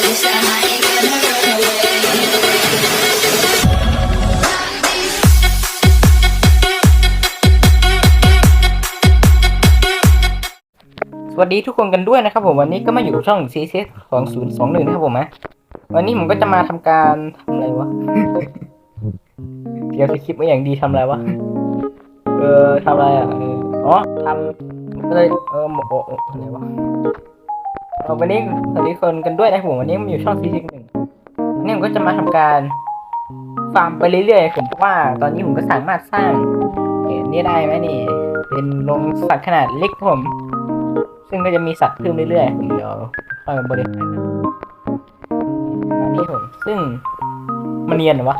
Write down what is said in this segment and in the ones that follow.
วัสดีทุกคนกันด้วยนะครับผมวันนี้ก็มาอยู่ช่อง c c ของ021นะครับผมนะวันนี้ผมก็จะมาทำการทำอะไรวะเดี๋ยวสคริปต์ไว้อย่างดีทำอะไรวะเออทำอะไรอะอ๋อทำอะไรเออโอ้โอ้อะไรวะ วันนี้สวัสดีคนกันด้วยนะผมวันนี้มาอยู่ช่อง c c หนึ่งวันนี้ผมก็จะมาทำการฟาร์มไปเรื่อยๆผมเพราะว่าตอนนี้ผมก็สามารถสร้างเนี่ได้ไหมนี่ เป็นโรงสัตว์ขนาดเล็กผม ซึ่งก็จะมีสัตว์เพิ่มเรื่อยๆผมเดี๋ยวค่อยบริหารนะอันนี้ผม ซึ่งมันเนียนเหรอวะ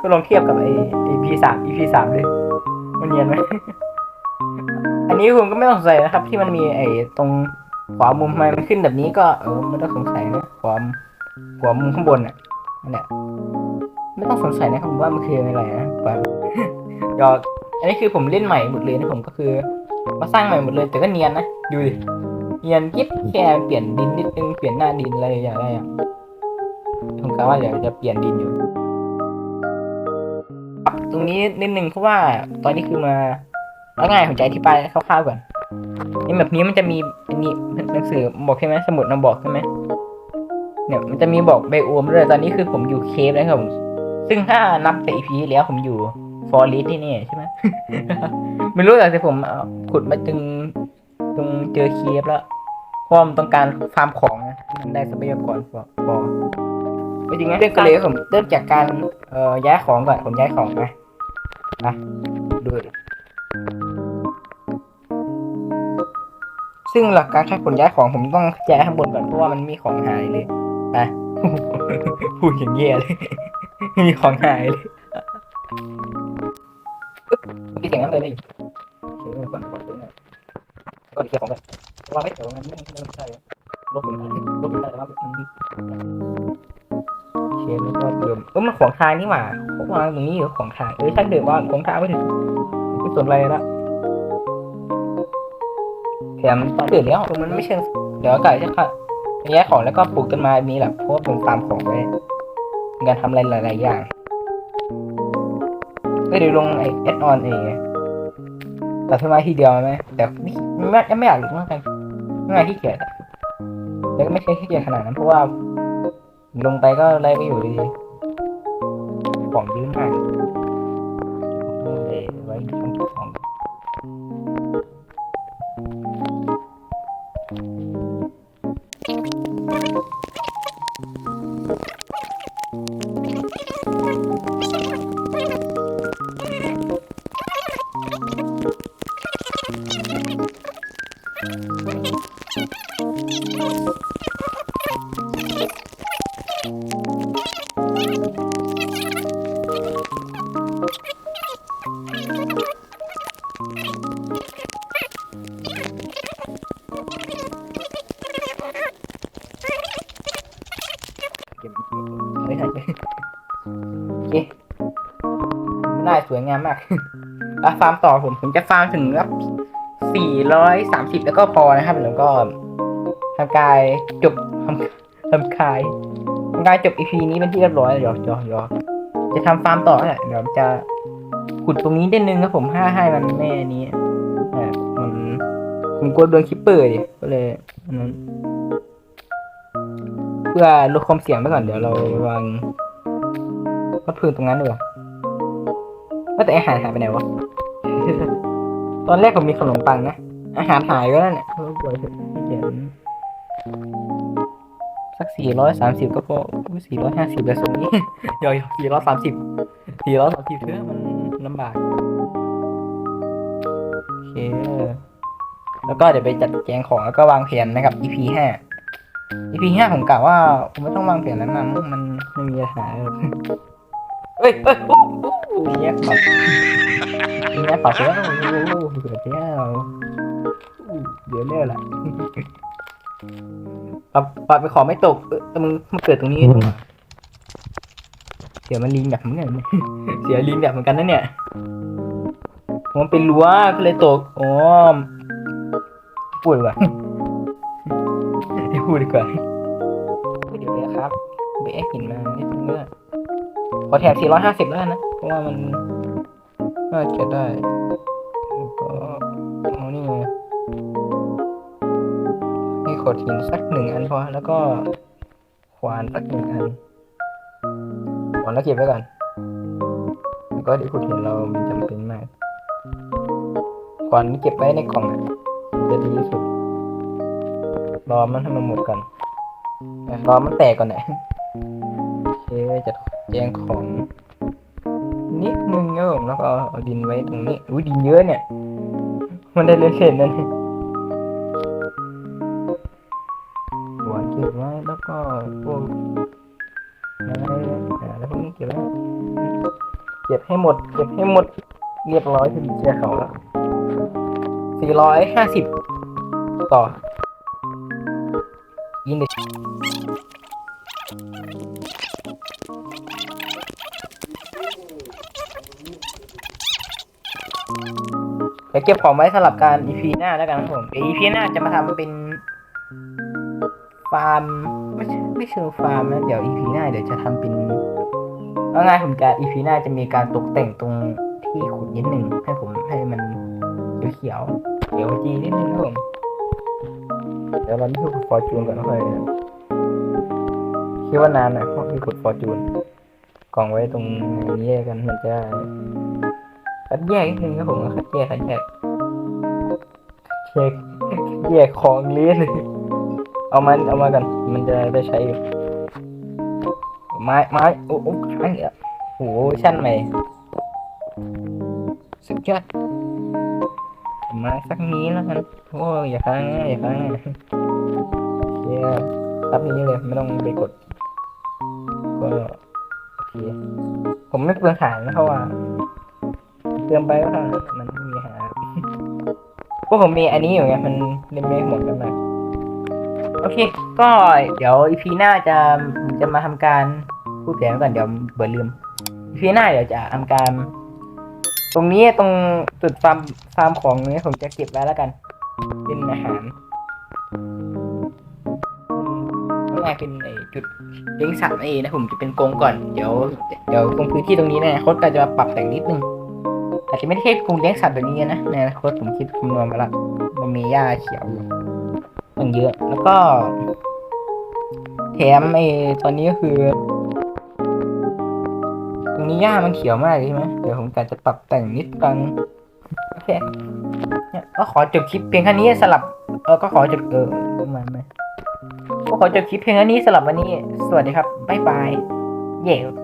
ก็ลองเทียบกับไอ้ EP สาม EP สามเลยมันเนียนไหมอันนี้ผมก็ไม่ต้องสงสัยนะครับ ที่มันมีไอ้ตรง ขวามุมทำไมมันขึ้นแบบนี้ก็เออไม่ต้องสงสัยนะขวามขวามุมข้างบนอะนั่นแหละไม่ต้องสงสัยนะครับว่ามันคืออะไรนะขวายอดอันนี้คือผมเล่นใหม่หมดเลยนะผมก็คือ มาสร้างใหม่หมดเลยแต่ก็เนียนนะดูดิเนียนกิ๊บแค่เปลี่ยนดินนิดนึงเปลี่ยนหน้าดินอะไรอย่างไรอะผมกะว่าเดี๋ยวจะเปลี่ยนดินอยู่ปรับตรงนี้นิดนึงเพราะว่าตอนนี้คือมาเอาง่ายผมจะอธิบายคร่าวๆก่อนนี่แบบนี้มันจะมี อันนี้หนังสือบอกใช่ไหมสมุดนำบอกใช่ไหมเนี่ยมันจะมีบอกไบโอมด้วยตอนนี้คือผมอยู่เคฟแล้วครับผมซึ่งถ้านับแต่ EP ที่แล้วผมอยู่ฟอร์ลิสที่นี่ใช่ไหมไม่รู้แต่ผมขุดมาจึงตรงเจอเคฟแล้วเพราะว่อมันต้องการฟาร์มของนะมันได้ทรัพยากรพอพอไม่จริงนะเรื่องกันเลยผมเริ่มจากการเอ่อย้ายของก่อนผมย้ายของนะนะดู ซึ่งหลักการการขนย้ายของผมต้องย้ายข้างบนก่อนเพราะว่ามันมีของหายเลยนะพูดอย่างเงี้ยเลยมีของหายเลยอึ๊บมีเสียงนั้นเลยนี่เสียงก่อนก่อนตรงนั้นก่อนเคลียร์ของก่อนเพราะว่าไม่เดี๋ยวมันไม่ใช่ลบเป็นลบเป็นอะไรแล้วมันโอเคแล้วก็เดิมเออมันของทางนี่หว่าของวาตรงนี้เหรอของทางเออช่างเดิมว่าของทางไม่ถึงไม่สนอะไรละ แถมตอนเดือดแล้วตรงมันไม่เชิงเดี๋ยวไก่จะค่ะแยกของแล้วก็ปลูกต้นไม้มีแหละเพราะว่าผมตามของไว้ในการทำอะไรหลาย ๆ อย่างก็เดี๋ยวลงไอเอสออนเองตัดต้นไม้ทีเดียวไหมแต่ไม่ไม่ไม่ไม่อยากหลุดมากกันง่ายที่เกียจอะแล้วก็ไม่ใช่ที่เกียจขนาดนั้นเพราะว่า ลงไปก็ไล่ไม่อยู่ดีของเยืมมากเลยไว้ช่องเก็บของ give โอเคได้สวยงามมากอะฟาร์มต่อผมผมจะฟาร์มถึงรับสี่ร้อยสามสิบแล้วก็พอนะครับ แล้วก็ทำการจบทำทำคายทำการจบอีพีนี้เป็นที่เรียบร้อยเดี๋ยวเดี๋ยวเดี๋ยวจะทำฟาร์มต่อแหละเดี๋ยวจะขุดตรงนี้นิดนึงครับผมห้าให้มันแม่นี้อะมันผมกลัวโดนคิปเปอร์ดิก็เลยนั้น เพื่อลดความเสี่ยงไปก่อนเดี๋ยวเราวางวัดพื้นตรงนั้นดีกว่าว่าแต่อาหารหายไปไหนวะ ตอนแรกผมมีขนมปังนะ อาหารหายก็และเออป่วยเถอะเขียนสักสี่ร้อยสามสิบก็พอสี่ร้อยห้าสิบแต่ส่งนี้ยอยสี่ร้อยสามสิบสี่ร้อยสามสิบเถอะมันลำบากโอเคแล้วก็เดี๋ยวไปจัดแจงของแล้วก็วางแผนนะครับ EP ห้า EP ห้าผมกะว่า ผมไม่ต้องวางแผนแล้วนมันไม่มีปัญหาหรอกเฮ้ยเฮ้ยโอ้โหเนี่ยปัดเนี่ยปัดแล้วโอ้โหเกิดแล้วเดี๋ยวเนี่ยแหละปัดปัดไปขอไม่ตกเออมึงมาเกิดตรงนี้เสียมันลิงแบบเหมือนกันเสียลิงแบบเหมือนกันนะเนี่ยมันเป็นรั้วก็เลยตกอ๋อปวดว่ะ พูดดีกว่าเดี๋ยวครับไปเอ็กหินมานิดนึงด้วยขอแถม450แล้วกันนะ เพราะว่ามันน่าจะได้แล้วก็เอานี่ไงให้ขอหินสักหนึ่งอันพอ แล้วก็ขวานสักหนึ่งอันขวานแล้วเก็บไว้ก่อนแล้วก็เดี๋ยวขุดหินเรามันจำเป็นมากขวานเก็บไว้ในกล่องจะดีที่สุด รอมันให้มันหมดก่อนรอมันแตกก่อนนะโอเคจะแจงของนิดนึงครับผมแล้วก็เอาดินไว้ตรงนี้ อุ้ยดินเยอะเนี่ย มันได้เล่นๆนั่นหวเก็บไว้แล้วก็พวกอะไรแล้วพวกนี้เก็บไว้เก็บให้หมด เก็บให้หมด เรียบร้อยถึงเชียร์เขาแล้วสี่ร้อ ยห้าสิบต่อยินดีเดี๋ยวเก็บของไว้สำหรับการ EP หน้าแล้วกันครับผมเดี๋ยว EP หน้าจะมาทำเป็นฟาร์มไม่ใช่ไม่เชิงฟาร์มนะเดี๋ยว EP หน้าเดี๋ยวจะทำเป็นว่าไงผมจะ EP หน้าจะมีการตกแต่งตรงที่ขุดนิดหนึ่งให้ผมให้มันเขียวๆเขียวจีนิดนึงครับผม เดี๋ยวเรานี่คือขุดฟอร์จูนก่อนนะค่อยคิดว่านานนะเพราะมีขุดฟอร์จูนกล่องไว้ตรงนี้กันมันจะคัดแยกนิดนึงครับผมคัดแยกคัดแยกเช็คแยกของเลี้ยนเอามันเอามากัน มันจะได้ใช้อยู่ไม้ไม้โอ้โอ้ค้างอีกอะโหชั้นใหม่สุดยอด ม้สักนี้แล้วกันโอ้ยอย่าค้างนะอย่าค้างนะโอเคครับนี้เลยไม่ต้องไปกด ก็โอเคผมไม่เปลืองฐานนะเพราะว่าเติมไปก็เท่านั้นมันไม่มีหาพวกผมมีอันนี้อยู่ไงมันเล่นไม่หมดกันมาโอเค ก็เดี๋ยวอีพีหน้าจะจะมาทำการพูดแผนก่อนเดี๋ยวเบื่อลืมอีพีหน้าเดี๋ยวจะทำการ ตรงนี้ตรงจุดฟาร์มฟาร์มของนี้ผมจะเก็บไว้แล้วกัน เป็นอาหารง่ายเป็นไอจุดเลี้ยงสัตว์นั่นเองนะผมจะเป็นกรงก่อนเดี๋ยวเดี๋ยวตรงพื้นที่ตรงนี้นยโค้ดก็จะมาปรับแต่งนิดนึงอาจจะไม่ได้แค่กรงเลี้ยงสัตว์แบบนี้นะในอนาคตผมคิดคำนวณมาละมันมีหญ้าเขียวอยู่ตั้งเยอะแล้วก็ แถมไอตอนนี้ก็คือ ตรงนี้หญ้ามันเขียวมากเลยใช่ไหมเดี๋ยวผมอาจจะปรับแต่งนิดนึงโอเคเนี่ยก็ขอจบคลิปเพียงแค่นี้สลับเออก็ขอจบเออประมาณไหมก็ขอจบคลิปเพียงแค่นี้สลับวันนี้ สวัสดีครับบ๊ายบายเย่